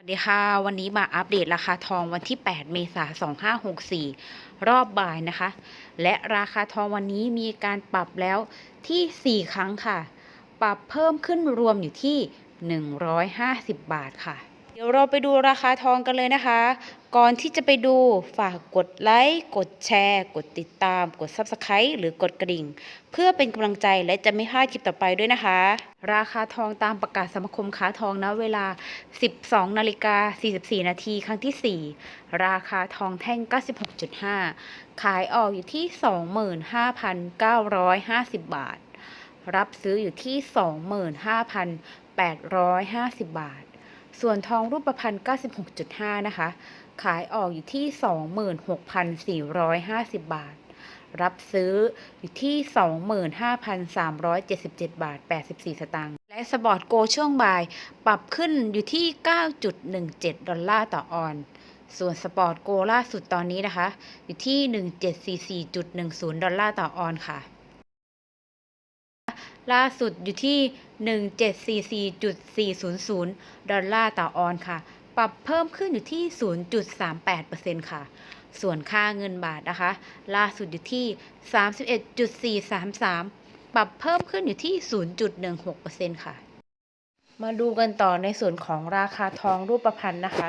สวัสดีค่ะ วันนี้มาอัปเดตราคาทองวันที่ 8 เมษายน 2564 รอบบ่ายนะคะ และราคาทองวันนี้มีการปรับแล้วที่ 4 ครั้งค่ะ ปรับเพิ่มขึ้นรวมอยู่ที่ 150 บาทค่ะ เดี๋ยวเราไปดูราคาทองกันเลยนะคะ ก่อนที่จะไปดูฝากกดไลค์ กดแชร์ กดติดตาม กด Subscribe หรือกดกระดิ่ง เพื่อเป็นกำลังใจและจะไม่พลาดคลิปต่อไปด้วยนะคะ ราคาทองตามประกาศสมาคมค้าทองณเวลา 12นาฬิกา44 นาทีครั้งที่ 4 ราคาทองแท่ง 96.5 ขายออกอยู่ที่ 25,950 บาท รับซื้ออยู่ที่ 25,850 บาท ส่วนทองรูปพรรณ96.5 นะคะ ขายออกอยู่ที่ 26,450 บาท รับซื้ออยู่ที่ 25,377 บาท 84 สตางค์ และสปอร์ตโกช่วงบ่าย ปรับขึ้นอยู่ที่ 9.17 ดอลลาร์ต่อออนส่วนสปอร์ตโกล่าสุดตอนนี้นะคะ อยู่ที่ 1744.10 ดอลลาร์ต่อออนค่ะ ล่าสุดอยู่ที่ 1744.400 ดอลลาร์ต่อออนซ์ค่ะ ปรับเพิ่มขึ้นอยู่ที่ 0.38%ค่ะ ส่วนค่าเงินบาทนะคะ ล่าสุดอยู่ที่ 31.433 ปรับเพิ่มขึ้นอยู่ที่ 0.16%ค่ะ มาดูกันต่อในส่วนของราคาทองรูปพรรณนะคะ